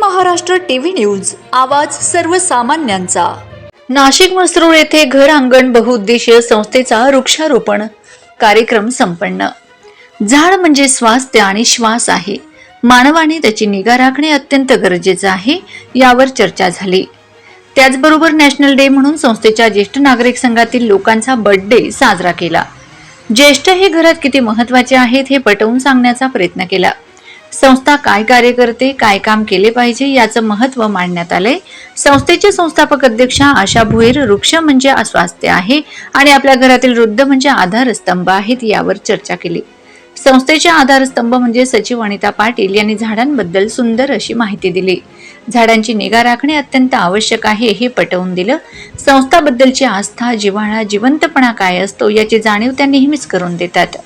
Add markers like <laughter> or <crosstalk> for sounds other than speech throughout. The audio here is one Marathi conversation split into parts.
Maharashtra TV news. आवाज सर्वसामान्यांचा. नाशिक मसरूळ येथे घर अंगण बहुउद्देशीय संस्थेचा वृक्षारोपण. कार्यक्रम संपन्न. झाड म्हणजे स्वास्थ्य आणि श्वास आहे. मानवाने त्याची निगा राखणे अत्यंत गरजेचं आहे यावर चर्चा झाली. त्याचबरोबर नॅशनल डे म्हणून संस्थेच्या ज्येष्ठ नागरिक संघातील लोकांचा बर्थडे साजरा केला. ज्येष्ठ हे घरात किती महत्त्वाचे आहेत हे पटवून सांगण्याचा प्रयत्न केला. संस्था काय कार्य करते काय काम केले पाहिजे याचं महत्त्व मांडण्यात आलंय. संस्थेचे संस्थापक अध्यक्षा आशा भोईर वृक्ष म्हणजे स्वास्थ्य आहे आणि आपल्या घरातील वृद्ध म्हणजे आधारस्तंभ आहेत यावर चर्चा केली. संस्थेचे आधारस्तंभ म्हणजे सचिव अनिता पाटील यांनी झाडांबद्दल सुंदर अशी माहिती दिली. झाडांची निगा राखणे अत्यंत आवश्यक आहे हे पटवून दिलं. संस्थाबद्दलची आस्था जिव्हाळा जिवंतपणा काय असतो याची जाणीव त्या नेहमीच करून देतात.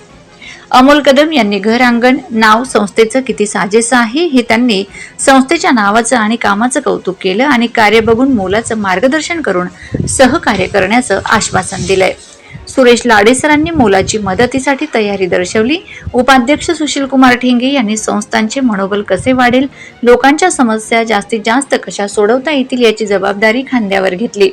अमोल कदम यांनी घर अंगण नाव संस्थेचं किती साजेसं आहे हे त्यांनी संस्थेच्या नावाचं आणि कामाचं कौतुक केलं आणि कार्य बघून मोलाचं मार्गदर्शन करून सहकार्य करण्याचं आश्वासन दिलंय. सुरेश लाडेसरांनी मोलाची मदतीसाठी तयारी दर्शवली. उपाध्यक्ष सुशील कुमार ठेंगे यांनी संस्थांचे मनोबल कसे वाढेल लोकांच्या समस्या जास्तीत जास्त कशा सोडवता येतील याची जबाबदारी खांद्यावर घेतली.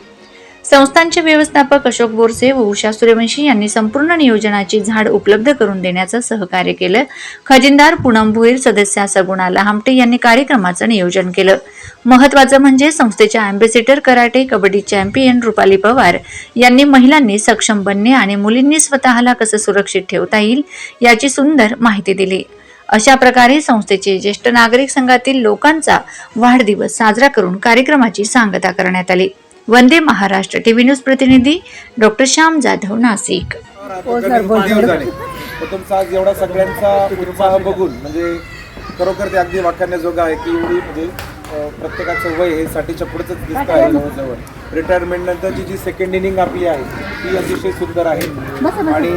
संस्थांचे व्यवस्थापक अशोक बोरसे व उषा सूर्यवंशी यांनी संपूर्ण नियोजनाची झाड उपलब्ध करून देण्याचं सहकार्य केलं. खजिनदार पूनम भोईर सदस्या सगुणा लहामटे यांनी कार्यक्रमाचं नियोजन केलं. महत्वाचं म्हणजे संस्थेच्या ambassador karate kabaddi champion Rupali Pawar यांनी महिलांनी सक्षम बनणे आणि मुलींनी स्वतःला कसं सुरक्षित ठेवता येईल याची सुंदर माहिती दिली. अशा प्रकारे संस्थेचे ज्येष्ठ नागरिक संघातील लोकांचा वाढदिवस साजरा करून कार्यक्रमाची सांगता करण्यात आली. वंदे महाराष्ट्र टीव्ही न्यूज प्रतिनिधी डॉक्टर श्याम जाधव नाशिक. तुमचा आज एवढा सगळ्यांचा उत्साह बघून म्हणजे खरोखर ते अगदी वाखाण्याजोगं आहे की एवढी म्हणजे प्रत्येकाचं वय हे. साठीच्या पुढचंच दिसत आहे जवळजवळ रिटायरमेंट नंतरची जी सेकंड इनिंग आपली आहे ती अतिशय सुंदर आहे आणि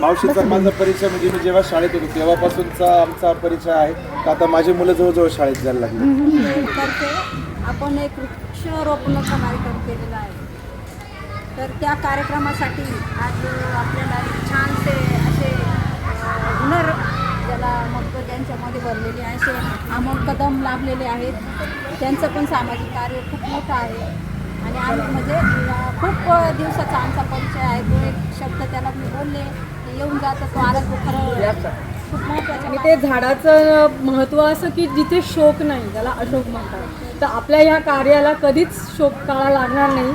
मावशीचा माझा परिचय म्हणजे मी जेव्हा शाळेत होतो तेव्हापासूनचा आमचा परिचय आहे आता माझी मुलं जवळजवळ शाळेत जायला लागली आपण एक वृक्षारोपण कार्यक्रम केलेला आहे. तर त्या कार्यक्रमासाठी आज आपल्याला एक छानसे असे हुनर ज्याला मग ज्यांच्यामध्ये भरलेले आहे असे अमोल कदम लाभलेले आहेत. त्यांचं पण सामाजिक कार्य खूप मोठं आहे. आणि आम्ही म्हणजे खूप दिवसाचा आमचा परिचय आहे. तो एक शब्द त्याला मी बोलले की येऊन जातो तो आला तो खरं. आणि ते झाडाचं महत्त्व असं की जिथे शोक नाही त्याला अशोक म्हणतात. तर आपल्या ह्या कार्याला कधीच शोक काळा लागणार नाही.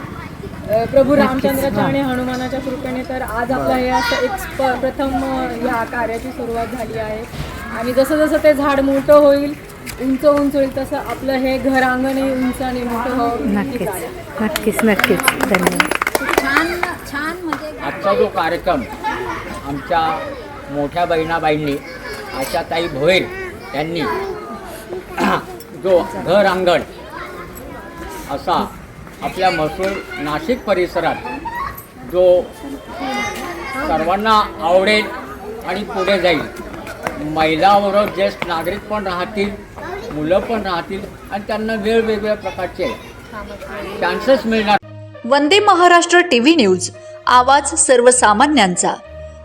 प्रभू रामचंद्राच्या आणि हनुमानाच्या कृपेने तर आज आपलं हे असं एक प्रथम ह्या कार्याची सुरुवात झाली आहे. आणि जसं जसं ते झाड मोठं होईल उंच उंच होईल तसं आपलं हे घर अंगणही उंच आणि मोठं व्हावं नक्कीच. नक्कीच नक्कीच. धन्यवाद. छान छान म्हणजे आजचा जो कार्यक्रम आमच्या मोठ्या बहिणाबाईंनी आशाताई भोईर यांनी <clears throat> जो घर अंगण असा आपल्या महसूल नाशिक परिसरात जो सर्वांना आवडेल आणि पुढे जाईल. महिलाबरोबर ज्येष्ठ नागरिक पण राहतील मुलं पण राहतील आणि त्यांना वेगवेगळ्या प्रकारचे चान्सेस मिळणार. वंदे महाराष्ट्र टीव्ही न्यूज आवाज सर्वसामान्यांचा.